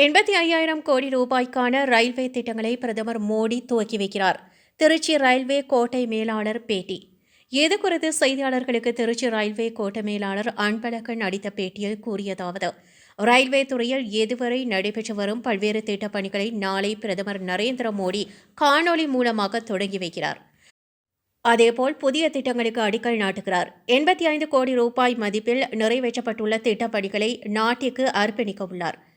எண்பத்தி ஐயாயிரம் கோடி ரூபாய்க்கான ரயில்வே திட்டங்களை பிரதமர் மோடி துவக்கி வைக்கிறார். திருச்சி ரயில்வே கோட்டை மேலாளர் பேட்டி. இது குறித்து செய்தியாளர்களுக்கு திருச்சி ரயில்வே கோட்ட மேலாளர் அன்பழகன் அளித்த பேட்டியில் கூறியதாவது ரயில்வே துறையில் இதுவரை நடைபெற்று வரும் பல்வேறு திட்டப் பணிகளை நாளை பிரதமர் நரேந்திர மோடி காணொலி மூலமாக தொடங்கி வைக்கிறார். அதேபோல் புதிய திட்டங்களுக்கு அடிக்கல் நாட்டுகிறார். எண்பத்தி ஐந்து கோடி ரூபாய் மதிப்பில் நிறைவேற்றப்பட்டுள்ள திட்டப்பணிகளை நாட்டிற்கு அர்ப்பணிக்க உள்ளார்.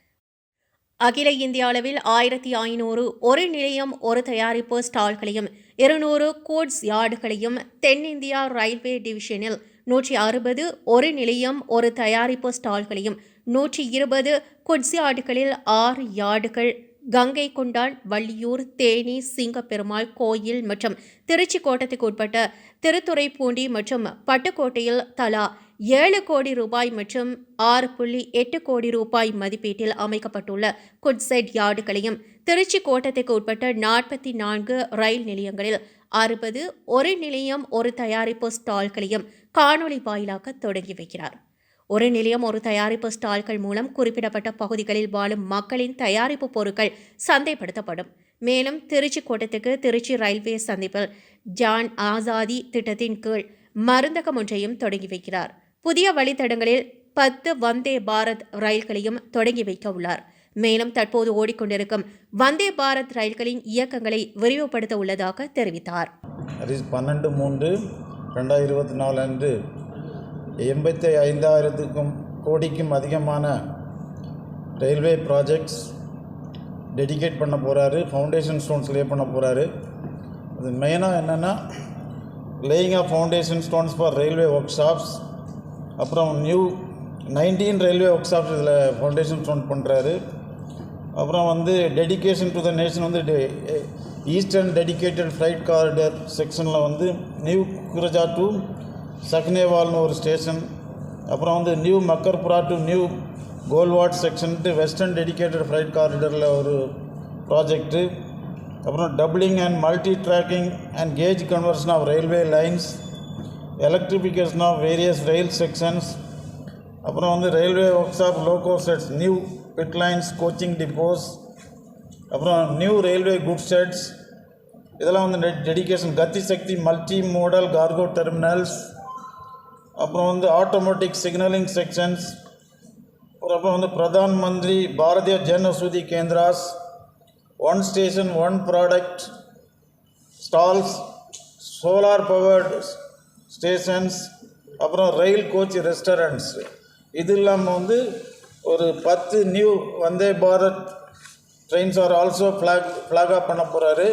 அகில இந்திய அளவில் ஆயிரத்தி ஐநூறு ஒரு நிலையம் ஒரு தயாரிப்பு ஸ்டால்களையும் இருநூறு கோட்ஸ் யார்டுகளையும் தென்னிந்தியா ரயில்வே டிவிஷனில் நூற்றி அறுபது ஒரு நிலையம் ஒரு தயாரிப்பு ஸ்டால்களையும் நூற்றி இருபது குட்ஸ் யார்டுகளில் ஆறு யார்டுகள் கங்கை கொண்டான் வள்ளியூர் தேனி சிங்கப்பெருமாள் கோயில் மற்றும் திருச்சி கோட்டத்துக்கு உட்பட்ட திருத்துறைப்பூண்டி மற்றும் பட்டுக்கோட்டையில் தலா ஏழு கோடி ரூபாய் மற்றும் ஆறு புள்ளி எட்டு கோடி ரூபாய் மதிப்பீட்டில் அமைக்கப்பட்டுள்ள குட்செட் யார்டுகளையும் திருச்சி கோட்டத்துக்கு உட்பட்ட நாற்பத்தி நான்கு ரயில் நிலையங்களில் அறுபது ஒரு நிலையம் ஒரு தயாரிப்பு ஸ்டால்களையும் காணொலி வாயிலாக தொடங்கி வைக்கிறார். ஒரு நிலையம் ஒரு தயாரிப்பு ஸ்டால்கள் மூலம் குறிப்பிடப்பட்ட பகுதிகளில் வாழும் மக்களின் தயாரிப்பு பொருட்கள் சந்தைப்படுத்தப்படும். மேலும் திருச்சி கோட்டத்துக்கு திருச்சி ரயில்வே சந்திப்பில் ஜான் ஆசாதி திட்டத்தின் கீழ் மருந்தகம் ஒன்றையும் தொடங்கி வைக்கிறார். புதிய வழித்தடங்களில் பத்து வந்தே பாரத் ரயில்களையும் தொடங்கி வைக்க உள்ளார். மேலும் தற்போது ஓடிக்கொண்டிருக்கும் வந்தே பாரத் ரயில்களின் இயக்கங்களை விரிவுபடுத்த உள்ளதாக தெரிவித்தார். பன்னெண்டு மூன்று ரெண்டாயிரத்தி இருபத்தி நாலு அன்று எண்பத்தி ஐந்தாயிரத்துக்கும் கோடிக்கும் அதிகமான ரயில்வே ப்ராஜெக்ட்ஸ் டெடிகேட் பண்ண போகிறாரு ஃபவுண்டேஷன் ஸ்டோன்ஸ் லே பண்ண போகிறாரு அது மெயினாக என்னென்னா laying of foundation stones for railway workshops அப்புறம் new nineteen railway workshops இதில் ஃபவுண்டேஷன் ஃபண்ட் பண்ணுறாரு அப்புறம் வந்து டெடிகேஷன் டு த நேஷன் வந்து ஈஸ்டர்ன் டெடிகேட்டட் ஃப்ளைட் காரிடர் செக்ஷனில் வந்து நியூ குரஜா டு சக்னேவால்னு ஒரு ஸ்டேஷன் அப்புறம் வந்து new Makarpura to new Golvad செக்ஷன்ட்டு western dedicated freight காரிடரில் ஒரு ப்ராஜெக்ட்டு அப்புறம் doubling and multi tracking and gauge conversion of railway lines electrification of various rail sections அப்புறம் வந்து railway workshops loco sheds new pit lines coaching depots அப்புறம் new railway goods sheds இதெல்லாம் வந்து dedication Gati Shakti multi modal cargo terminals அப்புறம் வந்து automatic signalling sections அப்புறம் வந்து Pradhan Mantri Bharatiya Jan Aushadhi Kendras. One station one product stalls solar powered stations அப்புறம் rail coach restaurants இது இல்லாமல் வந்து ஒரு பத்து new Vande Bharat. Trains are also flag flag off பண்ண போகிறாரு